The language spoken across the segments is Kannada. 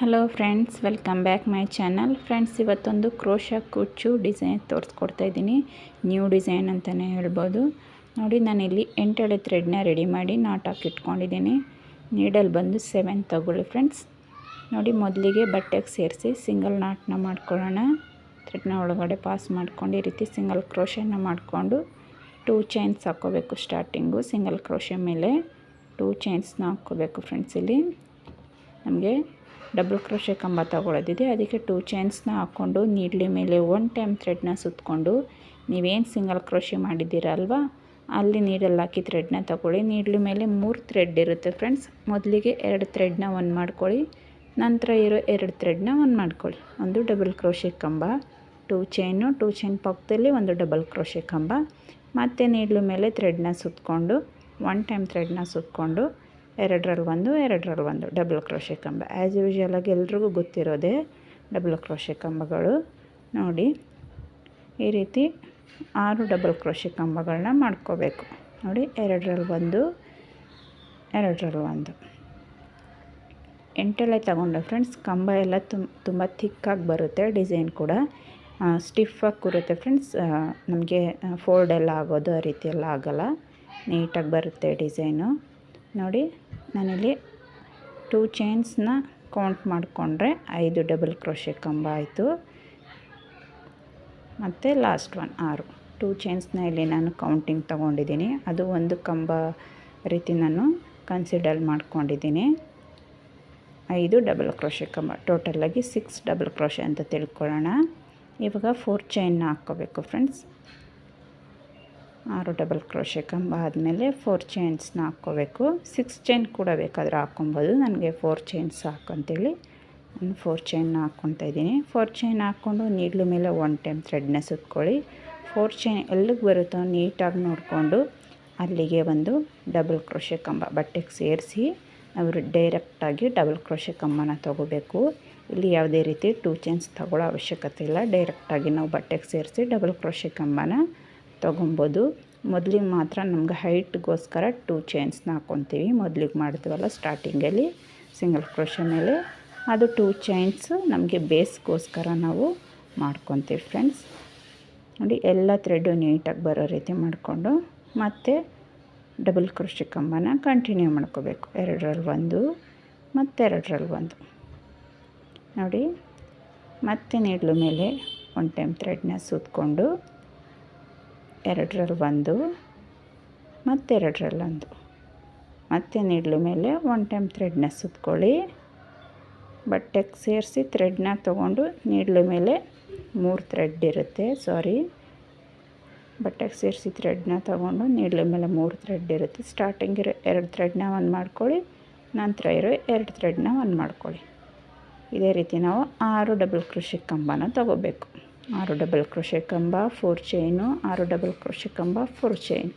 Hello friends welcome back my channel friends ಇವತ್ತೊಂದು ಕ್ರೋಶ ಕುಚ್ಚು ಡಿಸೈನ್ ತೋರಿಸ್ಕೊಡ್ತಾ ಇದ್ದೀನಿ. ನ್ಯೂ ಡಿಸೈನ್ ಅಂತಲೇ ಹೇಳ್ಬೋದು. ನೋಡಿ, ನಾನಿಲ್ಲಿ ಎಂಟಳೆ ಥ್ರೆಡ್ನ ರೆಡಿ ಮಾಡಿ ನಾಟ್ ಹಾಕಿ ಇಟ್ಕೊಂಡಿದ್ದೀನಿ. ನೀಡಲ್ ಬಂದು ಸೆವೆನ್ ತಗೊಳ್ಳಿ ಫ್ರೆಂಡ್ಸ್ ನೋಡಿ, ಮೊದಲಿಗೆ ಬಟ್ಟೆಗೆ ಸೇರಿಸಿ ಸಿಂಗಲ್ ನಾಟ್ನ ಮಾಡ್ಕೊಳ್ಳೋಣ. ಥ್ರೆಡ್ನ ಒಳಗಡೆ ಪಾಸ್ ಮಾಡ್ಕೊಂಡು ಈ ರೀತಿ ಸಿಂಗಲ್ ಕ್ರೋಶನ ಮಾಡಿಕೊಂಡು ಟೂ ಚೈನ್ಸ್ ಹಾಕ್ಕೋಬೇಕು ಸ್ಟಾರ್ಟಿಂಗು ಸಿಂಗಲ್ ಕ್ರೋಶ ಮೇಲೆ ಟೂ ಚೈನ್ಸ್ನ ಹಾಕ್ಕೋಬೇಕು ಫ್ರೆಂಡ್ಸ್ ಇಲ್ಲಿ. ನಮಗೆ ಡಬಲ್ ಕ್ರೋಶೆ ಕಂಬ ತಗೊಳ್ಳೋದಿದೆ ಅದಕ್ಕೆ ಟೂ ಚೈನ್ಸ್ನ ಹಾಕ್ಕೊಂಡು ನೀಡ್ಲಿ ಮೇಲೆ ಒನ್ ಟೈಮ್ ಥ್ರೆಡ್ನ ಸುತ್ತಕೊಂಡು ನೀವೇನು ಸಿಂಗಲ್ ಕ್ರೋಶೆ ಮಾಡಿದ್ದೀರಲ್ವ? ಅಲ್ಲಿ ನೀಡಲ್ಲಿ ಹಾಕಿ ಥ್ರೆಡ್ನ ತಗೊಳ್ಳಿ. ನೀಡ್ಲಿ ಮೇಲೆ ಮೂರು ಥ್ರೆಡ್ ಇರುತ್ತೆ ಫ್ರೆಂಡ್ಸ್ ಮೊದಲಿಗೆ ಎರಡು ಥ್ರೆಡ್ನ ಒನ್ ಮಾಡ್ಕೊಳ್ಳಿ. ನಂತರ ಇರೋ ಎರಡು ಥ್ರೆಡ್ನ ಒನ್ ಮಾಡ್ಕೊಳ್ಳಿ. ಒಂದು ಡಬಲ್ ಕ್ರೋಶೆ ಕಂಬ ಟೂ ಚೈನು ಟೂ ಚೈನ್ ಪಕ್ಕದಲ್ಲಿ ಒಂದು ಡಬಲ್ ಕ್ರೋಶೆ ಕಂಬ. ಮತ್ತು ನೀಡ್ಲು ಮೇಲೆ ಥ್ರೆಡ್ನ ಸುತ್ತಕೊಂಡು ಒನ್ ಟೈಮ್ ಥ್ರೆಡ್ನ ಸುತ್ತಕೊಂಡು ಎರಡರಲ್ಲಿ ಒಂದು ಎರಡರಲ್ಲಿ ಒಂದು. ಡಬಲ್ ಕ್ರೋಶೆ ಕಂಬ. ಆ್ಯಸ್ ಯೂಶ್ವಲಾಗಿ ಎಲ್ರಿಗೂ ಗೊತ್ತಿರೋದೇ ಡಬಲ್ ಕ್ರೋಶೆ ಕಂಬಗಳು. ನೋಡಿ, ಈ ರೀತಿ ಆರು ಡಬಲ್ ಕ್ರೋಶೆ ಕಂಬಗಳನ್ನ ಮಾಡ್ಕೋಬೇಕು. ನೋಡಿ ಎರಡರಲ್ಲಿ ಒಂದು ಎರಡರಲ್ಲಿ ಒಂದು. ಎಂಟೆಲೆ ತಗೊಂಡೆ ಫ್ರೆಂಡ್ಸ್ ಕಂಬ ಎಲ್ಲ ತುಂಬ ತುಂಬ ಥಿಕ್ಕಾಗಿ ಬರುತ್ತೆ ಡಿಸೈನ್ ಕೂಡ. ಸ್ಟಿಫಾಗಿ ಕೂರುತ್ತೆ ಫ್ರೆಂಡ್ಸ್ ನಮಗೆ ಫೋಲ್ಡ್ ಎಲ್ಲ ಆಗೋದು ಆ ರೀತಿ ಎಲ್ಲ ಆಗೋಲ್ಲ. ನೀಟಾಗಿ ಬರುತ್ತೆ ಡಿಸೈನು. ನೋಡಿ, ನಾನಿಲ್ಲಿ ಟೂ ಚೈನ್ಸ್ನ ಕೌಂಟ್ ಮಾಡಿಕೊಂಡ್ರೆ ಐದು ಡಬಲ್ ಕ್ರೋಶೆ ಕಂಬ ಆಯಿತು. ಮತ್ತು ಲಾಸ್ಟ್ ಒನ್ ಆರು. ಟೂ ಚೈನ್ಸ್ನ ಇಲ್ಲಿ ನಾನು ಕೌಂಟಿಂಗ್ ತೊಗೊಂಡಿದ್ದೀನಿ. ಅದು ಒಂದು ಕಂಬ ರೀತಿ ನಾನು ಕನ್ಸಿಡರ್ ಮಾಡ್ಕೊಂಡಿದ್ದೀನಿ. ಐದು ಡಬಲ್ ಕ್ರೋಶೆ ಕಂಬ ಟೋಟಲಾಗಿ ಸಿಕ್ಸ್ ಡಬಲ್ ಕ್ರೋಶೆ ಅಂತ ತಿಳ್ಕೊಳ್ಳೋಣ. ಇವಾಗ ಫೋರ್ ಚೈನ್ನ ಹಾಕ್ಕೋಬೇಕು ಫ್ರೆಂಡ್ಸ್ ಆರು ಡಬಲ್ ಕ್ರೋಶೆ ಕಂಬ ಆದಮೇಲೆ ಫೋರ್ ಚೈನ್ಸ್ನ ಹಾಕ್ಕೋಬೇಕು. ಸಿಕ್ಸ್ ಚೈನ್ ಕೂಡ ಬೇಕಾದರೆ ಹಾಕ್ಕೊಬೋದು. ನನಗೆ ಫೋರ್ ಚೈನ್ಸ್ ಹಾಕಂತೇಳಿ ನಾನು ಫೋರ್ ಚೈನ್ನ ಹಾಕ್ಕೊತಾ ಇದ್ದೀನಿ. ಫೋರ್ ಚೈನ್ ಹಾಕ್ಕೊಂಡು ನೀಡ್ಲು ಮೇಲೆ ಒನ್ ಟೈಮ್ ಥ್ರೆಡ್ನ ಸುತ್ಕೊಳ್ಳಿ. ಫೋರ್ ಚೈನ್ ಎಲ್ಲಿಗೆ ಬರುತ್ತೋ ನೀಟಾಗಿ ನೋಡಿಕೊಂಡು ಅಲ್ಲಿಗೆ ಒಂದು ಡಬಲ್ ಕ್ರೋಶೆ ಕಂಬ ಬಟ್ಟೆಗೆ ಸೇರಿಸಿ ನಾವು ಡೈರೆಕ್ಟಾಗಿ ಡಬಲ್ ಕ್ರೋಶೆ ಕಂಬನ ತೊಗೋಬೇಕು. ಇಲ್ಲಿ ಯಾವುದೇ ರೀತಿ ಟೂ ಚೈನ್ಸ್ ತಗೊಳ್ಳೋ ಅವಶ್ಯಕತೆ ಇಲ್ಲ. ಡೈರೆಕ್ಟಾಗಿ ನಾವು ಬಟ್ಟೆಗೆ ಸೇರಿಸಿ ಡಬಲ್ ಕ್ರೋಶೆ ಕಂಬನ ತೊಗೊಬೋದು ಮೊದಲಿಗೆ ಮಾತ್ರ ನಮ್ಗೆ ಹೈಟ್ಗೋಸ್ಕರ ಟೂ ಚೈನ್ಸ್ನ ಹಾಕ್ಕೊತೀವಿ ಮೊದಲಿಗೆ ಮಾಡ್ತೀವಲ್ಲ ಸ್ಟಾರ್ಟಿಂಗಲ್ಲಿ, ಸಿಂಗಲ್ ಕ್ರೋಶ ಮೇಲೆ. ಅದು ಟೂ ಚೈನ್ಸ್ ನಮಗೆ ಬೇಸ್ಗೋಸ್ಕರ ನಾವು ಮಾಡ್ಕೊತೀವಿ ಫ್ರೆಂಡ್ಸ್. ನೋಡಿ, ಎಲ್ಲ ಥ್ರೆಡ್ಡು ನೀಟಾಗಿ ಬರೋ ರೀತಿ ಮಾಡಿಕೊಂಡು, ಮತ್ತು ಡಬಲ್ ಕೃಷಿ ಕಂಬನ ಕಂಟಿನ್ಯೂ ಮಾಡ್ಕೋಬೇಕು. ಎರಡರಲ್ಲಿ ಒಂದು ಮತ್ತೆರಡರಲ್ಲಿ ಒಂದು. ನೋಡಿ, ಮತ್ತೆ ನೀಡ್ಲು ಮೇಲೆ ಒನ್ ಟೈಮ್ ಥ್ರೆಡ್ನ ಸುತ್ತಕೊಂಡು ಎರಡರಲ್ಲಿ ಒಂದು ಮತ್ತೆರಡರಲ್ಲಿ ಒಂದು. ಮತ್ತೆ ನೀಡ್ಲು ಮೇಲೆ ಒನ್ ಟೈಮ್ ಥ್ರೆಡ್ನ ಸುತ್ಕೊಳ್ಳಿ. ಬಟ್ಟೆಗೆ ಸೇರಿಸಿ ಥ್ರೆಡ್ನ ತೊಗೊಂಡು ನೀಡ್ಲು ಮೇಲೆ ಮೂರು ಥ್ರೆಡ್ ಇರುತ್ತೆ ಸಾರಿ ಬಟ್ಟೆಗೆ ಸೇರಿಸಿ ಥ್ರೆಡ್ನ ತೊಗೊಂಡು ನೀಡ್ಲು ಮೇಲೆ ಮೂರು ಥ್ರೆಡ್ ಇರುತ್ತೆ. ಸ್ಟಾರ್ಟಿಂಗ್ ಇರೋ ಎರಡು ಥ್ರೆಡ್ನ ಒಂದು ಮಾಡ್ಕೊಳ್ಳಿ, ನಂತರ ಇರೋ ಎರಡು ಥ್ರೆಡ್ನ ಒಂದು ಮಾಡ್ಕೊಳ್ಳಿ. ಇದೇ ರೀತಿ ನಾವು ಆರು ಡಬಲ್ ಕೃಷಿ ಕಂಬನ ತಗೋಬೇಕು. ಆರು ಡಬಲ್ ಕ್ರೋಶೆ ಕಂಬ ಫೋರ್ ಚೈನು ಆರು ಡಬಲ್ ಕ್ರೋಶೆ ಕಂಬ ಫೋರ್ ಚೈನ್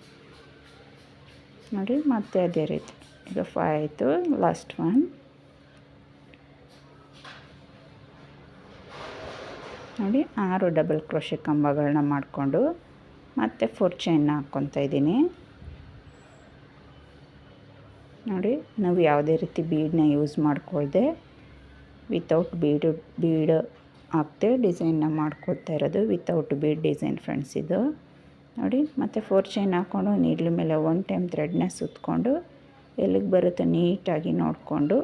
ನೋಡಿ, ಮತ್ತೆ ಅದೇ ರೀತಿ. ಈಗ ಫೈ ಆಯಿತು ಲಾಸ್ಟ್ ಒನ್ ನೋಡಿ, ಆರು ಡಬಲ್ ಕ್ರೋಶೆ ಕಂಬಗಳನ್ನ ಮಾಡಿಕೊಂಡು ಮತ್ತೆ ಫೋರ್ ಚೈನ್ನ ಹಾಕ್ಕೊತಾ ಇದ್ದೀನಿ. ನೋಡಿ, ನಾವು ಯಾವುದೇ ರೀತಿ ಬೀಡನ್ನ ಯೂಸ್ ಮಾಡ್ಕೊಳ್ದೆ ವಿತೌಟ್ ಬೀಡು ಬೀಡ್ ಹಾಕ್ತೆ ಡಿಸೈನ್ನ ಮಾಡ್ಕೊಳ್ತಾ ಇರೋದು ವಿತೌಟ್ ಬೀಡ್ ಡಿಸೈನ್ ಫ್ರೆಂಡ್ಸ್ ಇದು. ನೋಡಿ, ಮತ್ತು ಫೋರ್ ಚೈನ್ ಹಾಕ್ಕೊಂಡು ನೀಡ್ಲ ಮೇಲೆ ಒನ್ ಟೈಮ್ ಥ್ರೆಡ್ನ ಸುತ್ತಕೊಂಡು ಎಲ್ಲಿಗೆ ಬರುತ್ತೆ ನೀಟಾಗಿ ನೋಡಿಕೊಂಡು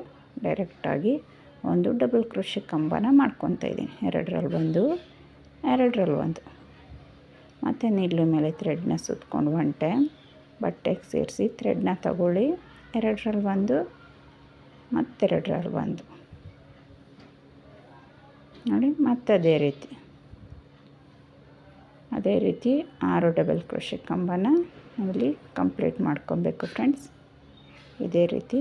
ಡೈರೆಕ್ಟಾಗಿ ಒಂದು ಡಬಲ್ ಕೃಷಿ ಕಂಬನ ಮಾಡ್ಕೊತಾ ಇದ್ದೀನಿ. ಎರಡರಲ್ಲಿ ಒಂದು ಎರಡರಲ್ಲಿ ಒಂದು. ಮತ್ತು ನೀಡ್ಲ ಮೇಲೆ ಥ್ರೆಡ್ನ ಸುತ್ಕೊಂಡು ಒನ್ ಟೈಮ್ ಬಟ್ಟೆಗೆ ಸೇರಿಸಿ ಥ್ರೆಡ್ನ ತಗೊಳ್ಳಿ. ಎರಡರಲ್ಲಿ ಒಂದು ಮತ್ತೆರಡರಲ್ಲಿ ಒಂದು. ನೋಡಿ, ಮತ್ತೆ ಅದೇ ರೀತಿ. ಅದೇ ರೀತಿ ಆರು ಡಬಲ್ ಕ್ರೋಶೆ ಕಂಬನ ಇಲ್ಲಿ ಕಂಪ್ಲೀಟ್ ಮಾಡ್ಕೊಬೇಕು ಫ್ರೆಂಡ್ಸ್ ಇದೇ ರೀತಿ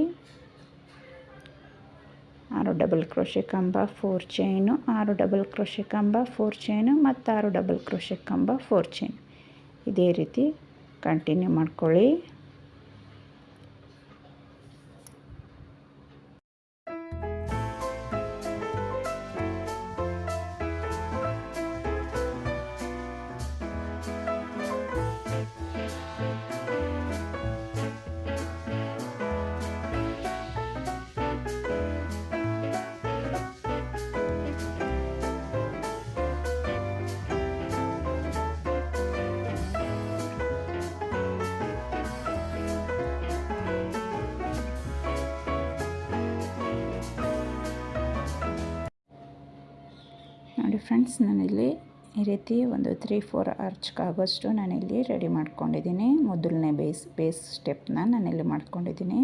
ಆರು ಡಬಲ್ ಕ್ರೋಶೆ ಕಂಬ ಫೋರ್ ಚೈನು ಆರು ಡಬಲ್ ಕ್ರೋಶೆ ಕಂಬ ಫೋರ್ ಚೈನು ಮತ್ತು ಆರು ಡಬಲ್ ಕ್ರೋಶೆ ಕಂಬ ಫೋರ್ ಚೈನ್ ಇದೇ ರೀತಿ ಕಂಟಿನ್ಯೂ ಮಾಡ್ಕೊಳ್ಳಿ. ನೋಡಿ ಫ್ರೆಂಡ್ಸ್, ನಾನಿಲ್ಲಿ ಈ ರೀತಿ ಒಂದು ತ್ರೀ ಫೋರ್ ಆಗೋಷ್ಟು ನಾನಿಲ್ಲಿ ರೆಡಿ ಮಾಡ್ಕೊಂಡಿದ್ದೀನಿ. ಮೊದಲನೇ ಬೇಸ್ ಬೇಸ್ ಸ್ಟೆಪ್ನ ನಾನಿಲ್ಲಿ ಮಾಡ್ಕೊಂಡಿದ್ದೀನಿ.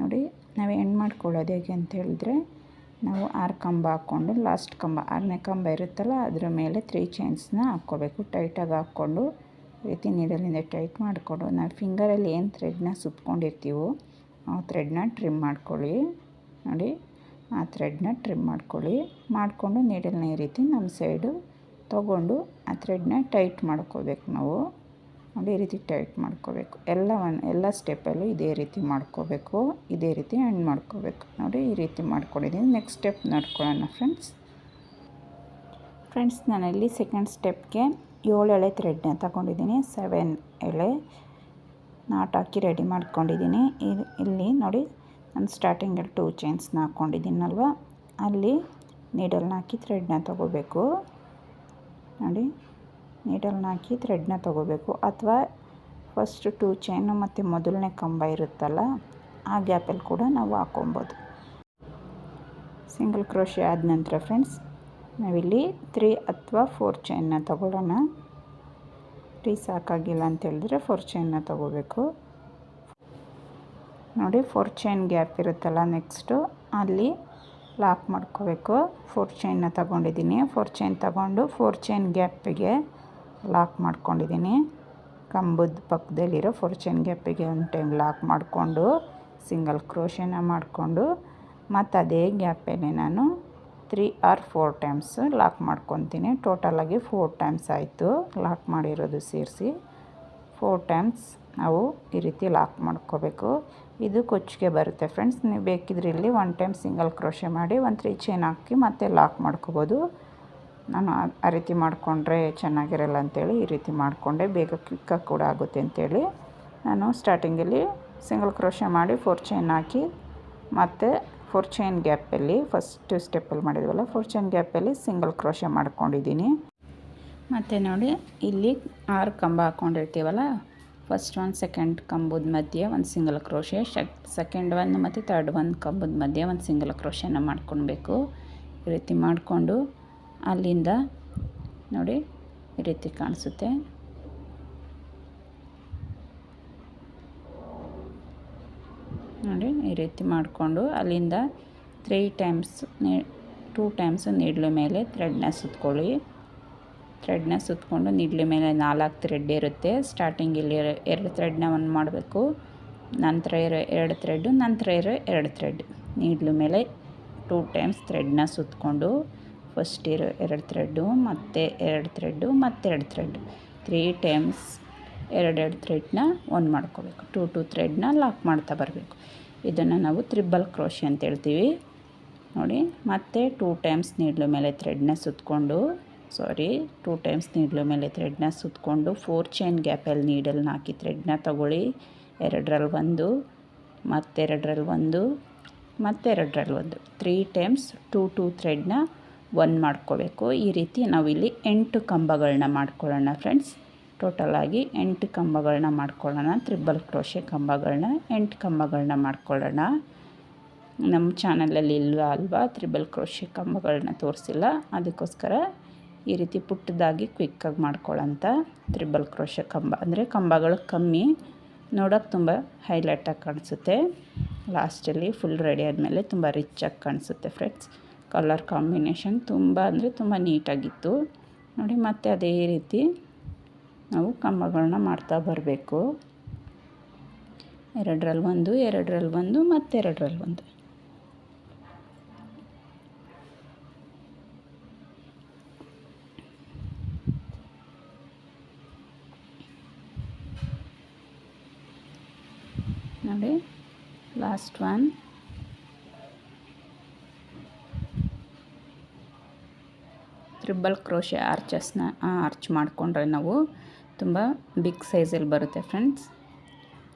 ನೋಡಿ, ನಾವು ಎಂಡ್ ಮಾಡ್ಕೊಳ್ಳೋದು ಹೇಗೆ ಅಂತ ಹೇಳಿದ್ರೆ, ನಾವು ಆರು ಕಂಬ ಹಾಕ್ಕೊಂಡು ಲಾಸ್ಟ್ ಕಂಬ, ಆರನೇ ಕಂಬ ಇರುತ್ತಲ್ಲ, ಅದ್ರ ಮೇಲೆ ತ್ರೀ ಚೈನ್ಸ್ನ ಹಾಕ್ಕೋಬೇಕು. ಟೈಟಾಗಿ ಹಾಕ್ಕೊಂಡು ರೀತಿ ನೀಡಲಿಂದ ಟೈಟ್ ಮಾಡಿಕೊಂಡು, ನಾವು ಫಿಂಗರಲ್ಲಿ ಏನು ಥ್ರೆಡ್ನ ಸುತ್ಕೊಂಡಿರ್ತೀವೋ, ಆ ಥ್ರೆಡ್ನ ಟ್ರಿಮ್ ಮಾಡ್ಕೊಳ್ಳಿ. ನೋಡಿ ಆ ಥ್ರೆಡ್ನ ಟ್ರಿಮ್ ಮಾಡ್ಕೊಳ್ಳಿ. ಮಾಡಿಕೊಂಡು ನೀಡಲ್ನ ಈ ರೀತಿ ನಮ್ಮ ಸೈಡು ತೊಗೊಂಡು ಆ ಥ್ರೆಡ್ನ ಟೈಟ್ ಮಾಡ್ಕೋಬೇಕು ನಾವು. ನೋಡಿ, ಈ ರೀತಿ ಟೈಟ್ ಮಾಡ್ಕೋಬೇಕು. ಎಲ್ಲ ಒಂದು ಎಲ್ಲ ಸ್ಟೆಪ್ಪಲ್ಲೂ ಇದೇ ರೀತಿ ಮಾಡ್ಕೋಬೇಕು. ಇದೇ ರೀತಿ ಎಂಡ್ ಮಾಡ್ಕೋಬೇಕು. ನೋಡಿ, ಈ ರೀತಿ ಮಾಡ್ಕೊಂಡಿದ್ದೀನಿ. ನೆಕ್ಸ್ಟ್ ಸ್ಟೆಪ್ ನೋಡ್ಕೊಳ್ಳೋಣ ಫ್ರೆಂಡ್ಸ್ ಫ್ರೆಂಡ್ಸ್ ನಾನಲ್ಲಿ ಸೆಕೆಂಡ್ ಸ್ಟೆಪ್ಗೆ ಏಳು ಎಳೆ ಥ್ರೆಡ್ನ ತಗೊಂಡಿದ್ದೀನಿ. ಸೆವೆನ್ ಎಳೆ ನಾಟ್ ಹಾಕಿ ರೆಡಿ ಮಾಡ್ಕೊಂಡಿದ್ದೀನಿ. ಇಲ್ಲಿ ನೋಡಿ ನಾನು ಸ್ಟಾರ್ಟಿಂಗಲ್ಲಿ ಟೂ ಚೈನ್ಸ್ನ ಹಾಕ್ಕೊಂಡಿದ್ದೀನಲ್ವ? ಅಲ್ಲಿ ನೀಡಲ್ನ ಹಾಕಿ ಥ್ರೆಡ್ನ ತೊಗೋಬೇಕು. ನೋಡಿ, ನೀಡಲ್ನ ಹಾಕಿ ಥ್ರೆಡ್ನ ತೊಗೋಬೇಕು. ಅಥವಾ ಫಸ್ಟ್ ಟೂ ಚೈನು ಮತ್ತು ಮೊದಲನೇ ಕಂಬ ಇರುತ್ತಲ್ಲ, ಆ ಗ್ಯಾಪಲ್ಲಿ ಕೂಡ ನಾವು ಹಾಕೊಬೋದು. ಸಿಂಗಲ್ ಕ್ರೋಶೆ ಆದ ನಂತರ ಫ್ರೆಂಡ್ಸ್, ನಾವಿಲ್ಲಿ ತ್ರೀ ಅಥವಾ ಫೋರ್ ಚೈನ್ನ ತಗೊಳ್ಳೋಣ. ತ್ರೀ ಸಾಕಾಗಿಲ್ಲ ಅಂತ ಹೇಳಿದ್ರೆ ಫೋರ್ ಚೈನ್ನ ತೊಗೋಬೇಕು. ನೋಡಿ ಫೋರ್ ಚೈನ್ ಗ್ಯಾಪ್ ಇರುತ್ತಲ್ಲ ನೆಕ್ಸ್ಟು ಅಲ್ಲಿ ಲಾಕ್ ಮಾಡ್ಕೋಬೇಕು. ಫೋರ್ ಚೈನ್ನ ತಗೊಂಡಿದ್ದೀನಿ. ಫೋರ್ ಚೈನ್ ತಗೊಂಡು ಫೋರ್ ಚೈನ್ ಗ್ಯಾಪಿಗೆ ಲಾಕ್ ಮಾಡ್ಕೊಂಡಿದ್ದೀನಿ. ಕಂಬದ ಪಕ್ಕದಲ್ಲಿರೋ ಫೋರ್ ಚೈನ್ ಗ್ಯಾಪಿಗೆ ಒಂದು ಟೈಮ್ ಲಾಕ್ ಮಾಡಿಕೊಂಡು ಸಿಂಗಲ್ ಕ್ರೋಶನ ಮಾಡಿಕೊಂಡು, ಮತ್ತು ಅದೇ ಗ್ಯಾಪೇನೆ ನಾನು three or four times lock ಮಾಡ್ಕೊತೀನಿ. ಟೋಟಲಾಗಿ ಫೋರ್ ಟೈಮ್ಸ್ ಆಯಿತು ಲಾಕ್ ಮಾಡಿರೋದು ಸೇರಿಸಿ. ಫೋರ್ ಟೈಮ್ಸ್ ನಾವು ಈ ರೀತಿ ಲಾಕ್ ಮಾಡ್ಕೋಬೇಕು. ಇದು ಕೊಚ್ಚಿಗೆ ಬರುತ್ತೆ ಫ್ರೆಂಡ್ಸ್. ನೀವು ಬೇಕಿದ್ರೆ ಇಲ್ಲಿ ಒನ್ ಟೈಮ್ ಸಿಂಗಲ್ ಕ್ರೋಶೆ ಮಾಡಿ ಒಂದು ತ್ರೀ ಚೈನ್ ಹಾಕಿ ಮತ್ತೆ ಲಾಕ್ ಮಾಡ್ಕೋಬೋದು. ನಾನು ಆ ರೀತಿ ಮಾಡಿಕೊಂಡ್ರೆ ಚೆನ್ನಾಗಿರಲ್ಲ ಅಂತೇಳಿ ಈ ರೀತಿ ಮಾಡಿಕೊಂಡೆ. ಬೇಗ ಕ್ವಿಕ್ಕಾಗಿ ಕೂಡ ಆಗುತ್ತೆ ಅಂತೇಳಿ. ನಾನು ಸ್ಟಾರ್ಟಿಂಗಲ್ಲಿ ಸಿಂಗಲ್ ಕ್ರೋಶೆ ಮಾಡಿ ಫೋರ್ ಚೈನ್ ಹಾಕಿ ಮತ್ತು ಫೋರ್ ಚೈನ್ ಗ್ಯಾಪಲ್ಲಿ ಫಸ್ಟ್ ಸ್ಟೆಪ್ಪಲ್ಲಿ ಮಾಡಿದ್ವಲ್ಲ ಫೋರ್ ಚೈನ್ ಗ್ಯಾಪಲ್ಲಿ ಸಿಂಗಲ್ ಕ್ರೋಶೆ ಮಾಡ್ಕೊಂಡಿದ್ದೀನಿ. ಮತ್ತು ನೋಡಿ, ಇಲ್ಲಿ ಆರು ಕಂಬ ಹಾಕ್ಕೊಂಡಿರ್ತೀವಲ್ಲ ಫಸ್ಟ್ ಒಂದು ಸೆಕೆಂಡ್ ಕಂಬದ ಮಧ್ಯೆ ಒಂದು ಸಿಂಗಲ್ ಕ್ರೋಶೆ ಸೆಕೆಂಡ್ ಒನ್ ಮತ್ತು ತರ್ಡ್ ಒನ್ ಕಂಬದ ಮಧ್ಯೆ ಒಂದು ಸಿಂಗಲ್ ಕ್ರೋಶೆನ ಮಾಡ್ಕೊಳ್ಬೇಕು ಈ ರೀತಿ ಮಾಡಿಕೊಂಡು ಅಲ್ಲಿಂದ ನೋಡಿ ಈ ರೀತಿ ಕಾಣಿಸುತ್ತೆ. ನೋಡಿ ಈ ರೀತಿ ಮಾಡಿಕೊಂಡು ಅಲ್ಲಿಂದ ತ್ರೀ ಟೈಮ್ಸ್ ನೀ ಟೂ ಟೈಮ್ಸ್ ನೀಡ್ಲ ಮೇಲೆ ಥ್ರೆಡ್ನ ಸುತ್ಕೊಳ್ಳಿ. ಥ್ರೆಡ್ನ ಸುತ್ತಕೊಂಡು ನಿಡ್ಲಿ ಮೇಲೆ ನಾಲ್ಕು ಥ್ರೆಡ್ ಇರುತ್ತೆ. ಸ್ಟಾರ್ಟಿಂಗ್ ಇಲ್ಲಿ ಎರಡು ಥ್ರೆಡ್ನ ಒಂದು ಮಾಡಬೇಕು. ನಂತರ ಇರೋ ಎರಡು ಥ್ರೆಡ್ಡು ನಂತರ ಇರೋ ಎರಡು ಥ್ರೆಡ್. ನೀಡ್ಲು ಮೇಲೆ ಟೂ ಟೈಮ್ಸ್ ಥ್ರೆಡ್ನ ಸುತ್ತಕೊಂಡು ಫಸ್ಟ್ ಇರೋ ಎರಡು ಥ್ರೆಡ್ಡು ಮತ್ತು ಎರಡು ಥ್ರೆಡ್ಡು ಮತ್ತೆರಡು ಥ್ರೆಡ್. ತ್ರೀ ಟೈಮ್ಸ್ ಎರಡೆರಡು ಥ್ರೆಡ್ನ ಒನ್ ಮಾಡ್ಕೋಬೇಕು. ಟೂ ಟೂ ಥ್ರೆಡ್ನ ಲಾಕ್ ಮಾಡ್ತಾ ಬರಬೇಕು. ಇದನ್ನು ನಾವು ತ್ರಿಬಲ್ ಕ್ರೋಶಿ ಅಂತ ಹೇಳ್ತೀವಿ. ನೋಡಿ, ಮತ್ತು ಟೂ ಟೈಮ್ಸ್ ನೀಡ್ಲು ಮೇಲೆ ಥ್ರೆಡ್ನ ಸುತ್ತಕೊಂಡು ಸಾರಿ ಟೂ ಟೈಮ್ಸ್ ನೀಡ್ಲು ಮೇಲೆ ಥ್ರೆಡ್ನ ಸುತ್ತಕೊಂಡು ಫೋರ್ ಚೈನ್ ಗ್ಯಾಪಲ್ಲಿ ನೀಡಲ್ನ ಹಾಕಿ ಥ್ರೆಡ್ನ ತಗೊಳ್ಳಿ. ಎರಡರಲ್ಲಿ ಒಂದು ಮತ್ತೆರಡರಲ್ಲಿ ಒಂದು ಮತ್ತೆರಡರಲ್ಲಿ ಒಂದು. ತ್ರೀ ಟೈಮ್ಸ್ ಟೂ ಟೂ ಥ್ರೆಡ್ನ ಒನ್ ಮಾಡ್ಕೋಬೇಕು. ಈ ರೀತಿ ನಾವಿಲ್ಲಿ ಎಂಟು ಕಂಬಗಳನ್ನ ಮಾಡ್ಕೊಳ್ಳೋಣ ಫ್ರೆಂಡ್ಸ್ ಟೋಟಲಾಗಿ ಎಂಟು ಕಂಬಗಳನ್ನ ಮಾಡ್ಕೊಳ್ಳೋಣ. ತ್ರಿಬಲ್ ಕ್ರೋಶೆ ಕಂಬಗಳನ್ನ ಎಂಟು ಕಂಬಗಳನ್ನ ಮಾಡ್ಕೊಳ್ಳೋಣ. ನಮ್ಮ ಚಾನಲಲ್ಲಿ ಇಲ್ವಾ ಅಲ್ವಾ? ತ್ರಿಬಲ್ ಕ್ರೋಶೆ ಕಂಬಗಳನ್ನ ತೋರಿಸಿಲ್ಲ. ಅದಕ್ಕೋಸ್ಕರ ಈ ರೀತಿ ಪುಟ್ಟದಾಗಿ ಕ್ವಿಕ್ಕಾಗಿ ಮಾಡ್ಕೊಳ್ಳೋಂಥ ತ್ರಿಬಲ್ ಕ್ರೋಶ ಕಂಬ. ಅಂದರೆ ಕಂಬಗಳು ಕಮ್ಮಿ. ನೋಡೋಕೆ ತುಂಬ ಹೈಲೈಟಾಗಿ ಕಾಣಿಸುತ್ತೆ. ಲಾಸ್ಟಲ್ಲಿ ಫುಲ್ ರೆಡಿ ಆದಮೇಲೆ ತುಂಬ ರಿಚ್ಚಾಗಿ ಕಾಣಿಸುತ್ತೆ ಫ್ರೆಂಡ್ಸ್ ಕಲರ್ ಕಾಂಬಿನೇಷನ್ ತುಂಬ ಅಂದರೆ ತುಂಬ ನೀಟಾಗಿತ್ತು ನೋಡಿ ಮತ್ತೆ ಅದೇ ರೀತಿ ನಾವು ಕಂಬಗಳನ್ನ ಮಾಡ್ತಾ ಬರಬೇಕು. ಎರಡರಲ್ಲಿ ಒಂದು ಎರಡರಲ್ಲಿ ಒಂದು ಮತ್ತೆರಡರಲ್ಲಿ ಒಂದು. ನೋಡಿ. ಲಾಸ್ಟ್ ಒನ್ ತ್ರಿಬಲ್ ಕ್ರೋಶೆ ಆರ್ಚಸ್ನ ಆರ್ಚ್ ಮಾಡಿಕೊಂಡ್ರೆ ನಾವು ತುಂಬ ಬಿಗ್ ಸೈಜಲ್ಲಿ ಬರುತ್ತೆ ಫ್ರೆಂಡ್ಸ್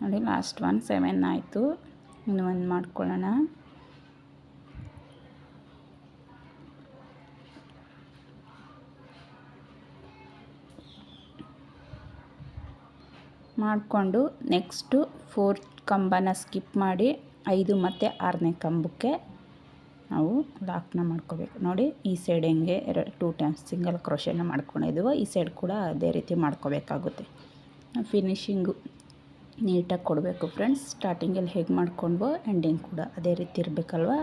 ನೋಡಿ ಲಾಸ್ಟ್ ಒನ್ ಸೆವೆನ್ ಆಯಿತು. ಇನ್ನು ಒಂದು ಮಾಡ್ಕೊಳ್ಳೋಣ. ಮಾಡಿಕೊಂಡು ನೆಕ್ಸ್ಟು ಫೋರ್ತ್ ಕಂಬನ ಸ್ಕಿಪ್ ಮಾಡಿ ಐದು ಮತ್ತು ಆರನೇ ಕಂಬಕ್ಕೆ ನಾವು ಲಾಕ್ನ ಮಾಡ್ಕೋಬೇಕು. ನೋಡಿ, ಈ ಸೈಡ್ ಹೆಂಗೆ ಎರಡು ಟೂ ಟೈಮ್ಸ್ ಸಿಂಗಲ್ ಕ್ರೋಶೆನ ಮಾಡ್ಕೊಂಡಿದ್ದೀವೋ ಈ ಸೈಡ್ ಕೂಡ ಅದೇ ರೀತಿ ಮಾಡ್ಕೋಬೇಕಾಗುತ್ತೆ. ಫಿನಿಶಿಂಗು ನೀಟಾಗಿ ಕೊಡಬೇಕು ಫ್ರೆಂಡ್ಸ್ ಸ್ಟಾರ್ಟಿಂಗಲ್ಲಿ ಹೇಗೆ ಮಾಡ್ಕೊಂಡ್ವೋ ಎಂಡಿಂಗ್ ಕೂಡ ಅದೇ ರೀತಿ ಇರಬೇಕಲ್ವ?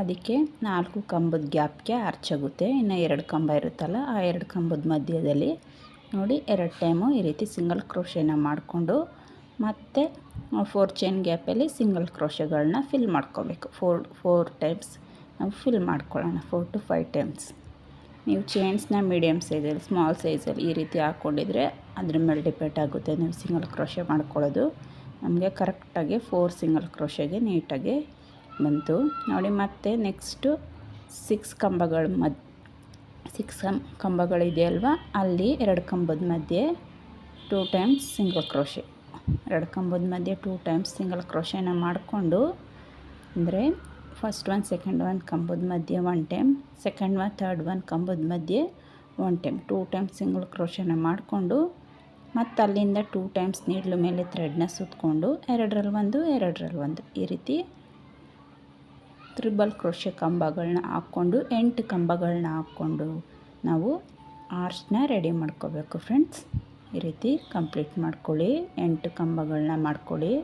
ಅದಕ್ಕೆ ನಾಲ್ಕು ಕಂಬದ ಗ್ಯಾಪ್ಗೆ ಆರ್ಚಾಗುತ್ತೆ ಇನ್ನು ಎರಡು ಕಂಬ ಇರುತ್ತಲ್ಲ, ಆ ಎರಡು ಕಂಬದ ಮಧ್ಯದಲ್ಲಿ ನೋಡಿ, ಎರಡು ಟೈಮು ಈ ರೀತಿ ಸಿಂಗಲ್ ಕ್ರೋಶೆನ ಮಾಡಿಕೊಂಡು ಮತ್ತು ಫೋರ್ ಚೈನ್ ಗ್ಯಾಪಲ್ಲಿ ಸಿಂಗಲ್ ಕ್ರೋಶೆಗಳನ್ನ ಫಿಲ್ ಮಾಡ್ಕೋಬೇಕು. ಫೋರ್ ಫೋರ್ ಟೈಮ್ಸ್ ನಾವು ಫಿಲ್ ಮಾಡ್ಕೊಳ್ಳೋಣ. ಫೋರ್ ಟು ಫೈವ್ ಟೈಮ್ಸ್ ನೀವು ಚೈನ್ಸ್ನ ಮೀಡಿಯಮ್ ಸೈಜಲ್ಲಿ ಸ್ಮಾಲ್ ಸೈಜಲ್ಲಿ ಈ ರೀತಿ ಹಾಕ್ಕೊಂಡಿದ್ರೆ ಅದ್ರ ಮೇಲೆ ಡಿಪೆಂಡ್ ಆಗುತ್ತೆ. ನೀವು ಸಿಂಗಲ್ ಕ್ರೋಶೆ ಮಾಡ್ಕೊಳ್ಳೋದು. ನಮಗೆ ಕರೆಕ್ಟಾಗಿ ಫೋರ್ ಸಿಂಗಲ್ ಕ್ರೋಶೆಗೆ ನೀಟಾಗಿ ಬಂತು. ನೋಡಿ ಮತ್ತೆ ನೆಕ್ಸ್ಟು ಸಿಕ್ಸ್ ಕಂಬಗಳ ಮದ್ ಸಿಕ್ಸ್ ಕಂಬಗಳಿದೆಯಲ್ವ ಅಲ್ಲಿ ಎರಡು ಕಂಬದ ಮಧ್ಯೆ ಟೂ ಟೈಮ್ಸ್ ಸಿಂಗಲ್ ಕ್ರೋಶೆ ಎರಡು ಕಂಬದ ಮಧ್ಯೆ ಟೂ ಟೈಮ್ಸ್ ಸಿಂಗಲ್ ಕ್ರೋಶೆನ ಮಾಡಿಕೊಂಡು, ಅಂದರೆ ಫಸ್ಟ್ ಒನ್ ಸೆಕೆಂಡ್ ಒನ್ ಕಂಬದ ಮಧ್ಯೆ one time second one third one ಕಂಬದ ಮಧ್ಯೆ one time two times single ಕ್ರೋಶನ ಮಾಡಿಕೊಂಡು, ಮತ್ತು ಅಲ್ಲಿಂದ ಟೂ ಟೈಮ್ಸ್ ನೀಡ್ಲ ಮೇಲೆ ಥ್ರೆಡ್ನ ಸುತ್ತಕೊಂಡು ಎರಡರಲ್ಲಿ ಒಂದು ಎರಡರಲ್ಲಿ ಒಂದು ಈ ರೀತಿ ತ್ರಿಬಲ್ ಕ್ರೋಶೆ ಕಂಬಗಳನ್ನ ಹಾಕ್ಕೊಂಡು, ಎಂಟು ಕಂಬಗಳನ್ನ ಹಾಕ್ಕೊಂಡು ನಾವು ಆರ್ಚ್ನ ರೆಡಿ ಮಾಡ್ಕೋಬೇಕು ಫ್ರೆಂಡ್ಸ್ ಈ ರೀತಿ ಕಂಪ್ಲೀಟ್ ಮಾಡ್ಕೊಳ್ಳಿ. ಎಂಟು ಕಂಬಗಳನ್ನ ಮಾಡ್ಕೊಳ್ಳಿ.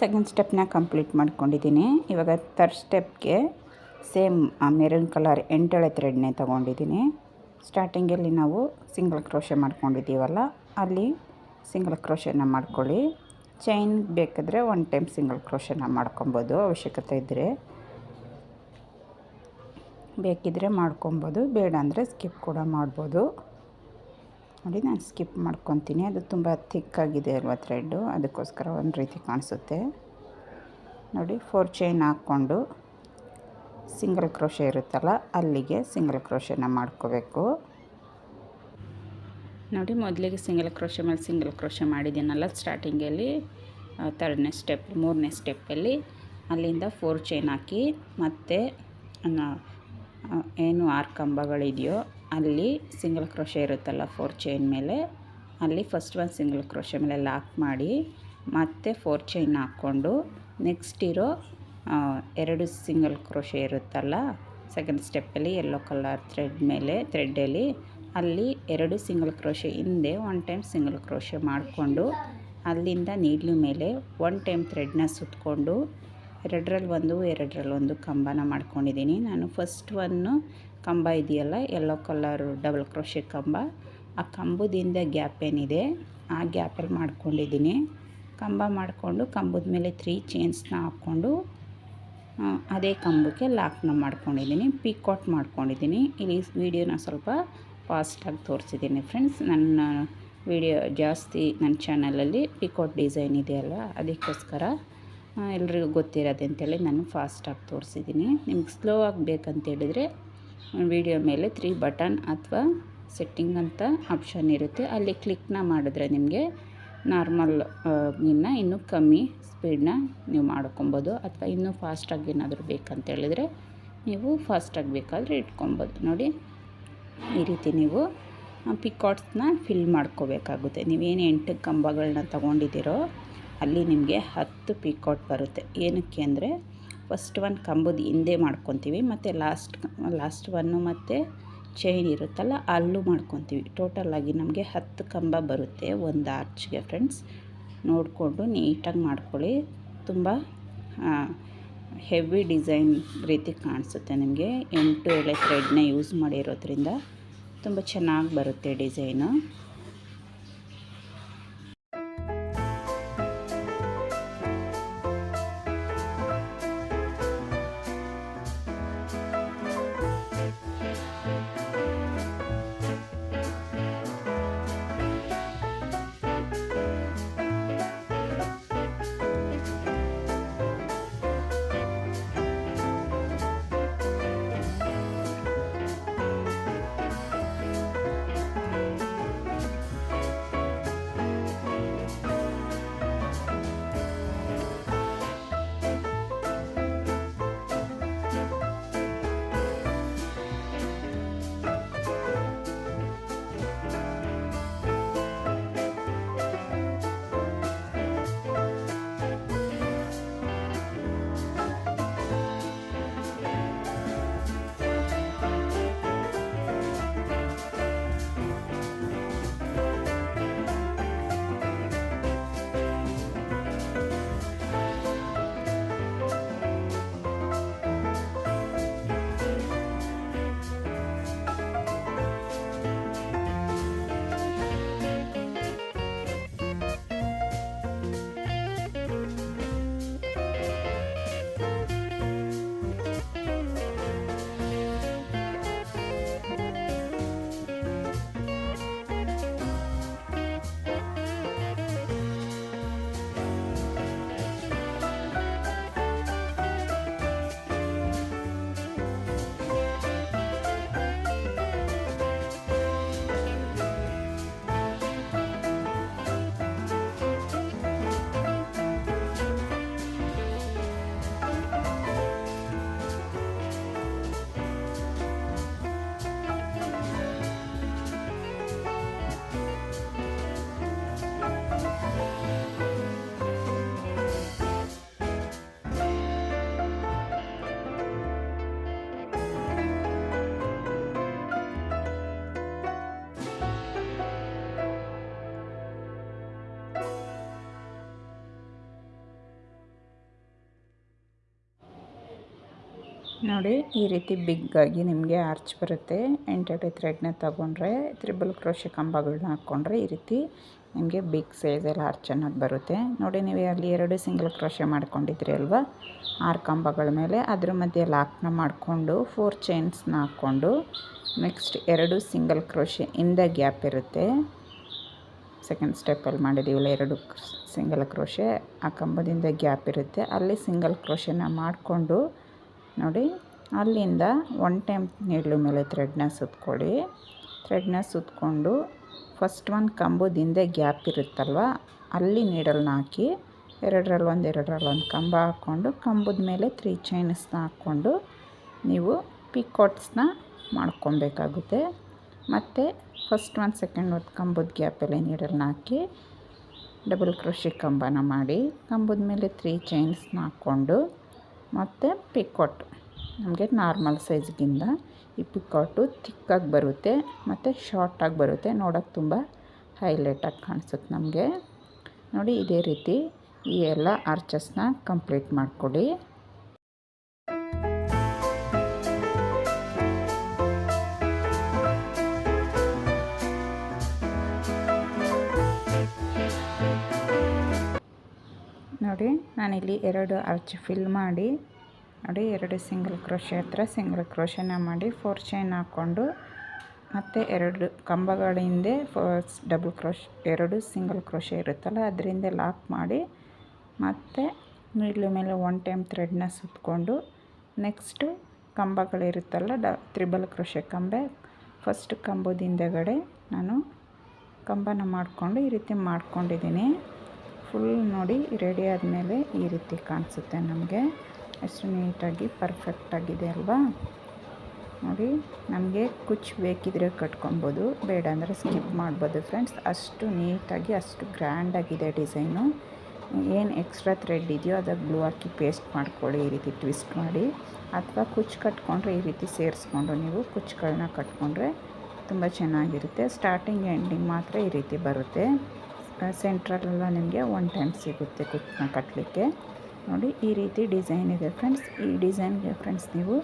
ಸೆಕೆಂಡ್ ಸ್ಟೆಪ್ನ ಕಂಪ್ಲೀಟ್ ಮಾಡ್ಕೊಂಡಿದ್ದೀನಿ. ಇವಾಗ ತರ್ಡ್ ಸ್ಟೆಪ್ಗೆ ಸೇಮ್ ಆ ಮೆರೂನ್ ಕಲರ್ ಎಂಟಳೆ ಥ್ರೆಡ್ನೇ ತೊಗೊಂಡಿದ್ದೀನಿ. ಸ್ಟಾರ್ಟಿಂಗಲ್ಲಿ ನಾವು ಸಿಂಗಲ್ ಕ್ರೋಶೆ ಮಾಡ್ಕೊಂಡಿದ್ದೀವಲ್ಲ, ಅಲ್ಲಿ ಸಿಂಗಲ್ ಕ್ರೋಶೆನ ಮಾಡ್ಕೊಳ್ಳಿ. ಚೈನ್ ಬೇಕಾದರೆ ಒನ್ ಟೈಮ್ ಸಿಂಗಲ್ ಕ್ರೋಶೆನ ಮಾಡ್ಕೊಬೋದು, ಅವಶ್ಯಕತೆ ಇದ್ದರೆ ಬೇಕಿದ್ದರೆ ಮಾಡ್ಕೊಬೋದು, ಬೇಡ ಅಂದರೆ ಸ್ಕಿಪ್ ಕೂಡ ಮಾಡ್ಬೋದು. ನೋಡಿ ನಾನು ಸ್ಕಿಪ್ ಮಾಡ್ಕೊತೀನಿ. ಅದು ತುಂಬ ಥಿಕ್ಕಾಗಿದೆ ಅಲ್ವ ಥ್ರೆಡ್ಡು? ಅದಕ್ಕೋಸ್ಕರ ಒಂದು ರೀತಿ ಕಾಣಿಸುತ್ತೆ. ನೋಡಿ ಫೋರ್ ಚೈನ್ ಹಾಕ್ಕೊಂಡು ಸಿಂಗಲ್ ಕ್ರೋಶೆ ಇರುತ್ತಲ್ಲ, ಅಲ್ಲಿಗೆ ಸಿಂಗಲ್ ಕ್ರೋಶೆನ ಮಾಡ್ಕೋಬೇಕು. ನೋಡಿ, ಮೊದಲಿಗೆ ಸಿಂಗಲ್ ಕ್ರೋಶೆ ಮೇಲೆ ಸಿಂಗಲ್ ಕ್ರೋಶೆ ಮಾಡಿದ್ದೀನಲ್ಲ ಸ್ಟಾರ್ಟಿಂಗಲ್ಲಿ ಥರ್ಡ್ನೇ ಸ್ಟೆಪ್ ಮೂರನೇ ಸ್ಟೆಪ್ಪಲ್ಲಿ ಅಲ್ಲಿಂದ ಫೋರ್ ಚೈನ್ ಹಾಕಿ ಮತ್ತು ಏನು ಆರು ಕಂಬಗಳಿದೆಯೋ ಅಲ್ಲಿ ಸಿಂಗಲ್ ಕ್ರೋಶೆ ಇರುತ್ತಲ್ಲ ಫೋರ್ ಚೈನ್ ಮೇಲೆ, ಅಲ್ಲಿ ಫಸ್ಟ್ ಒಂದು ಸಿಂಗಲ್ ಕ್ರೋಶೆ ಮೇಲೆ ಲಾಕ್ ಮಾಡಿ, ಮತ್ತೆ ಫೋರ್ ಚೈನ್ ಹಾಕ್ಕೊಂಡು ನೆಕ್ಸ್ಟ್ ಇರೋ ಎರಡು ಸಿಂಗಲ್ ಕ್ರೋಶೆ ಇರುತ್ತಲ್ಲ, ಸೆಕೆಂಡ್ ಸ್ಟೆಪ್ಪಲ್ಲಿ ಯೆಲ್ಲೋ ಕಲರ್ ಥ್ರೆಡ್ ಮೇಲೆ ಥ್ರೆಡ್ಡಲ್ಲಿ ಅಲ್ಲಿ ಎರಡು ಸಿಂಗಲ್ ಕ್ರೋಶೆ ಹಿಂದೆ ಒನ್ ಟೈಮ್ ಸಿಂಗಲ್ ಕ್ರೋಶೆ ಮಾಡಿಕೊಂಡು, ಅಲ್ಲಿಂದ ನೀಡ್ಲು ಮೇಲೆ ಒನ್ ಟೈಮ್ ಥ್ರೆಡ್ನ ಸುತ್ತಕೊಂಡು ಎರಡರಲ್ಲಿ ಒಂದು ಎರಡರಲ್ಲಿ ಒಂದು ಕಂಬನ ಮಾಡ್ಕೊಂಡಿದ್ದೀನಿ. ನಾನು ಫಸ್ಟ್ ಒನ್ನು ಕಂಬ ಇದೆಯಲ್ಲ ಯೆಲ್ಲೋ ಕಲರ್ ಡಬಲ್ ಕ್ರೋಶೆ ಕಂಬ. ಆ ಕಂಬದಿಂದ ಗ್ಯಾಪ್ ಏನಿದೆ, ಆ ಗ್ಯಾಪಲ್ಲಿ ಮಾಡ್ಕೊಂಡಿದ್ದೀನಿ. ಕಂಬ ಮಾಡಿಕೊಂಡು ಕಂಬದ ಮೇಲೆ ತ್ರೀ ಚೈನ್ಸ್ನ ಹಾಕ್ಕೊಂಡು ಅದೇ ಕಂಬಕ್ಕೆ ಲಾಕ್ನ ಮಾಡ್ಕೊಂಡಿದ್ದೀನಿ ಪಿಕೌಟ್ ಮಾಡ್ಕೊಂಡಿದ್ದೀನಿ. ಇಲ್ಲಿ ವೀಡಿಯೋನ ಸ್ವಲ್ಪ ಫಾಸ್ಟಾಗಿ ತೋರಿಸಿದ್ದೀನಿ ಫ್ರೆಂಡ್ಸ್ ನನ್ನ ವಿಡಿಯೋ ಜಾಸ್ತಿ ನನ್ನ ಚಾನಲಲ್ಲಿ ಪಿಕೌಟ್ ಡಿಸೈನ್ ಇದೆಯಲ್ಲ ಅದಕ್ಕೋಸ್ಕರ ಎಲ್ರಿಗೂ ಗೊತ್ತಿರೋದೆ ಅಂತೇಳಿ ನಾನು ಫಾಸ್ಟಾಗಿ ತೋರಿಸಿದ್ದೀನಿ. ನಿಮ್ಗೆ ಸ್ಲೋ ಆಗಬೇಕಂತೇಳಿದರೆ ವಿಡಿಯೋ ಮೇಲೆ ತ್ರೀ ಬಟನ್ ಅಥವಾ ಸೆಟ್ಟಿಂಗ್ ಅಂತ ಆಪ್ಷನ್ ಇರುತ್ತೆ. ಅಲ್ಲಿ ಕ್ಲಿಕ್ನ ಮಾಡಿದ್ರೆ ನಿಮಗೆ ನಾರ್ಮಲ್ ಇನ್ನು ಇನ್ನೂ ಕಮ್ಮಿ ಸ್ಪೀಡನ್ನ ನೀವು ಮಾಡ್ಕೊಬೋದು. ಅಥವಾ ಇನ್ನೂ ಫಾಸ್ಟಾಗಿ ಏನಾದರೂ ಬೇಕಂತೇಳಿದರೆ ನೀವು ಫಾಸ್ಟಾಗಿ ಬೇಕಾದರೆ ಇಟ್ಕೊಬೋದು. ನೋಡಿ, ಈ ರೀತಿ ನೀವು ಪಿಕಾಟ್ಸ್ನ ಫಿಲ್ ಮಾಡ್ಕೋಬೇಕಾಗುತ್ತೆ. ನೀವೇನು ಎಂಟು ಕಂಬಗಳನ್ನ ತೊಗೊಂಡಿದ್ದೀರೋ ಅಲ್ಲಿ ನಿಮಗೆ ಹತ್ತು ಪಿಕಾಟ್ ಬರುತ್ತೆ. ಏನಕ್ಕೆ ಅಂದರೆ ಫಸ್ಟ್ ಒನ್ ಕಂಬದ ಹಿಂದೆ ಮಾಡ್ಕೊತೀವಿ, ಮತ್ತು ಲಾಸ್ಟ್ ಲಾಸ್ಟ್ ಒನ್ನು ಮತ್ತು ಚೈನ್ ಇರುತ್ತಲ್ಲ, ಅಲ್ಲೂ ಮಾಡ್ಕೊತೀವಿ. ಟೋಟಲಾಗಿ ನಮಗೆ ಹತ್ತು ಕಂಬ ಬರುತ್ತೆ ಒಂದು ಆರ್ಚ್ಗೆ ಫ್ರೆಂಡ್ಸ್ ನೋಡಿಕೊಂಡು ನೀಟಾಗಿ ಮಾಡ್ಕೊಳ್ಳಿ. ತುಂಬ ಹೆವಿ ಡಿಸೈನ್ ರೀತಿ ಕಾಣಿಸುತ್ತೆ ನಿಮಗೆ. ಎಂಟು ಎಳೆ ಥ್ರೆಡ್ನ ಯೂಸ್ ಮಾಡಿರೋದ್ರಿಂದ ತುಂಬ ಚೆನ್ನಾಗಿ ಬರುತ್ತೆ ಡಿಸೈನು ನೋಡಿ ಈ ರೀತಿ ಬಿಗ್ಗಾಗಿ ನಿಮಗೆ ಆರ್ಚ್ ಬರುತ್ತೆ. ಎಂಟೆಡ್ ಥ್ರೆಡ್ನ ತಗೊಂಡ್ರೆ ತ್ರಿಬಲ್ ಕ್ರೋಶೆ ಕಂಬಗಳನ್ನ ಹಾಕ್ಕೊಂಡ್ರೆ ಈ ರೀತಿ ನಿಮಗೆ ಬಿಗ್ ಸೈಜಲ್ಲಿ ಆರ್ಚ್ ಅನ್ನೋದು ಬರುತ್ತೆ. ನೋಡಿ ನೀವು ಅಲ್ಲಿ ಎರಡು ಸಿಂಗಲ್ ಕ್ರೋಶೆ ಮಾಡ್ಕೊಂಡಿದ್ರಿ ಅಲ್ವಾ? ಆರು ಕಂಬಗಳ ಮೇಲೆ. ಅದ್ರ ಮಧ್ಯೆ ಲಾಕ್ನ ಮಾಡಿಕೊಂಡು ಫೋರ್ ಚೈನ್ಸ್ನ ಹಾಕ್ಕೊಂಡು ನೆಕ್ಸ್ಟ್ ಎರಡು ಸಿಂಗಲ್ ಕ್ರೋಶೆ ಇಂದ ಗ್ಯಾಪ್ ಇರುತ್ತೆ. ಸೆಕೆಂಡ್ ಸ್ಟೆಪ್ಪಲ್ಲಿ ಮಾಡಿದ್ದೀವಲ್ಲ ಎರಡು ಸಿಂಗಲ್ ಕ್ರೋಶೆ ಆ ಕಂಬದಿಂದ ಗ್ಯಾಪ್ ಇರುತ್ತೆ. ಅಲ್ಲಿ ಸಿಂಗಲ್ ಕ್ರೋಶೆನ ಮಾಡಿಕೊಂಡು ನೋಡಿ, ಅಲ್ಲಿಂದ ಒನ್ ಟೈಮ್ ನೀಡ್ಲು ಮೇಲೆ ಥ್ರೆಡ್ನ ಸುತ್ಕೊಳ್ಳಿ. ಥ್ರೆಡ್ನ ಸುತ್ತಕೊಂಡು ಫಸ್ಟ್ ಒಂದು ಹಿಂದೆ ಗ್ಯಾಪ್ ಇರುತ್ತಲ್ವ, ಅಲ್ಲಿ ನೀಡಲ್ನ ಹಾಕಿ ಎರಡರಲ್ಲಿ ಒಂದು ಎರಡರಲ್ಲಿ ಒಂದು ಕಂಬ ಹಾಕ್ಕೊಂಡು ಕಂಬದ ಮೇಲೆ ತ್ರೀ ಚೈನ್ಸ್ನ ಹಾಕ್ಕೊಂಡು ನೀವು ಪಿಕೋಟ್ಸ್ನ ಮಾಡ್ಕೊಬೇಕಾಗುತ್ತೆ. ಮತ್ತು ಫಸ್ಟ್ ಒಂದು ಸೆಕೆಂಡ್ ಒಂದು ಕಂಬದ ಗ್ಯಾಪಲ್ಲಿ ನೀಡಲ್ನ ಹಾಕಿ ಡಬಲ್ ಕ್ರೋಶಿ ಕಂಬನ ಮಾಡಿ, ಕಂಬದ ಮೇಲೆ ತ್ರೀ ಚೈನ್ಸ್ನ ಹಾಕ್ಕೊಂಡು ಮತ್ತು ಪಿಕಾಟ್ ನಮಗೆ ನಾರ್ಮಲ್ ಸೈಜ್ಗಿಂತ ಈ ಪಿಕಾಟು ತಿಕ್ಕಾಗಿ ಬರುತ್ತೆ, ಮತ್ತು ಶಾರ್ಟಾಗಿ ಬರುತ್ತೆ. ನೋಡೋಕ್ಕೆ ತುಂಬ ಹೈಲೈಟಾಗಿ ಕಾಣಿಸುತ್ತೆ ನಮಗೆ. ನೋಡಿ, ಇದೇ ರೀತಿ ಈ ಎಲ್ಲ ಆರ್ಚಸ್ನ ಕಂಪ್ಲೀಟ್ ಮಾಡಿಕೊಡಿ. ನೋಡಿ, ನಾನಿಲ್ಲಿ ಎರಡು ಅರ್ಚ್ ಫಿಲ್ ಮಾಡಿ, ನೋಡಿ ಎರಡು ಸಿಂಗಲ್ ಕ್ರೋಶೆ ಹತ್ರ ಸಿಂಗಲ್ ಕ್ರೋಶೆನ ಮಾಡಿ ಫೋರ್ ಚೈನ್ ಹಾಕ್ಕೊಂಡು, ಮತ್ತು ಎರಡು ಕಂಬಗಳ ಹಿಂದೆ ಫೋರ್ಸ್ ಡಬಲ್ ಕ್ರೋಶ್ ಎರಡು ಸಿಂಗಲ್ ಕ್ರೋಶೆ ಇರುತ್ತಲ್ಲ, ಅದರಿಂದ ಲಾಕ್ ಮಾಡಿ, ಮತ್ತು ನೀಡ್ಲು ಮೇಲೆ ಒನ್ ಟೈಮ್ ಥ್ರೆಡ್ನ ಸುತ್ತಕೊಂಡು ನೆಕ್ಸ್ಟು ಕಂಬಗಳಿರುತ್ತಲ್ಲ ಡ ತ್ರಿಬಲ್ ಕ್ರೋಶೆ ಕಂಬೆ ಫಸ್ಟ್ ಕಂಬದ ಹಿಂದೆಗಡೆ ನಾನು ಕಂಬನ ಮಾಡಿಕೊಂಡು ಈ ರೀತಿ ಮಾಡ್ಕೊಂಡಿದ್ದೀನಿ. ಫುಲ್ ನೋಡಿ ರೆಡಿ ಆದಮೇಲೆ ಈ ರೀತಿ ಕಾಣಿಸುತ್ತೆ ನಮಗೆ. ಎಷ್ಟು ನೀಟಾಗಿ ಪರ್ಫೆಕ್ಟಾಗಿದೆ ಅಲ್ವಾ? ನೋಡಿ, ನಮಗೆ ಕುಚ್ ಬೇಕಿದ್ರೆ ಕಟ್ಕೊಬೋದು. ಬೇಡ ಅಂದರೆ ಸ್ಕಿಪ್ ಮಾಡ್ಬೋದು ಫ್ರೆಂಡ್ಸ್ ಅಷ್ಟು ನೀಟಾಗಿ, ಅಷ್ಟು ಗ್ರ್ಯಾಂಡಾಗಿದೆ ಡಿಸೈನು ಏನು ಎಕ್ಸ್ಟ್ರಾ ಥ್ರೆಡ್ ಇದೆಯೋ ಅದಕ್ಕೆ ಗ್ಲೂ ಹಾಕಿ ಪೇಸ್ಟ್ ಮಾಡ್ಕೊಳ್ಳಿ, ಈ ರೀತಿ ಟ್ವಿಸ್ಟ್ ಮಾಡಿ. ಅಥವಾ ಕುಚ್ ಕಟ್ಕೊಂಡ್ರೆ ಈ ರೀತಿ ಸೇರಿಸ್ಕೊಂಡು ನೀವು ಕುಚ್ಗಳನ್ನ ಕಟ್ಕೊಂಡ್ರೆ ತುಂಬ ಚೆನ್ನಾಗಿರುತ್ತೆ. ಸ್ಟಾರ್ಟಿಂಗ್ ಎಂಡಿಂಗ್ ಮಾತ್ರ ಈ ರೀತಿ ಬರುತ್ತೆ. ಸೆಂಟ್ರಲ್ಲೆಲ್ಲ ನಿಮಗೆ ಒನ್ ಟೈಮ್ ಸಿಗುತ್ತೆ ಕುಚ್ಚನ್ನ ಕಟ್ಟಲಿಕ್ಕೆ ನೋಡಿ, ಈ ರೀತಿ ಡಿಸೈನ್ ಇದೆ ಫ್ರೆಂಡ್ಸ್ ಈ ಡಿಸೈನ್ಗೆ ಫ್ರೆಂಡ್ಸ್ ನೀವು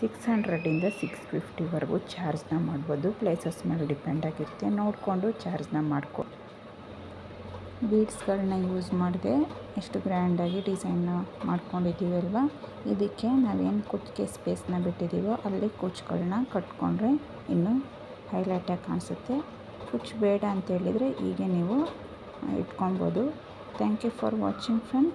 ಸಿಕ್ಸ್ ಹಂಡ್ರೆಡಿಂದ ಸಿಕ್ಸ್ ಫಿಫ್ಟಿವರೆಗೂ ಚಾರ್ಜ್ನ ಮಾಡ್ಬೋದು. ಪ್ಲೇಸಸ್ ಮೇಲೆ ಡಿಪೆಂಡ್ ಆಗಿರುತ್ತೆ. ನೋಡಿಕೊಂಡು ಚಾರ್ಜ್ನ ಮಾಡ್ಕೊ. ಬೀಡ್ಸ್ಗಳನ್ನ ಯೂಸ್ ಮಾಡಿದೆ. ಎಷ್ಟು ಗ್ರ್ಯಾಂಡಾಗಿ ಡಿಸೈನ್ನ ಮಾಡ್ಕೊಂಡಿದ್ದೀವಲ್ವ ಇದಕ್ಕೆ ನಾವೇನು ಕುಚ್ಚಿಗೆ ಸ್ಪೇಸ್ನ ಬಿಟ್ಟಿದ್ದೀವೋ ಅಲ್ಲಿ ಕುಚ್ಗಳನ್ನ ಕಟ್ಕೊಂಡ್ರೆ ಇನ್ನೂ ಹೈಲೈಟಾಗಿ ಕಾಣಿಸುತ್ತೆ. ಕುಚ್ ಬೇಡ ಅಂತ ಹೇಳಿದರೆ ಹೀಗೆ ನೀವು ಇಟ್ಕೊಬೋದು thank you for watching friend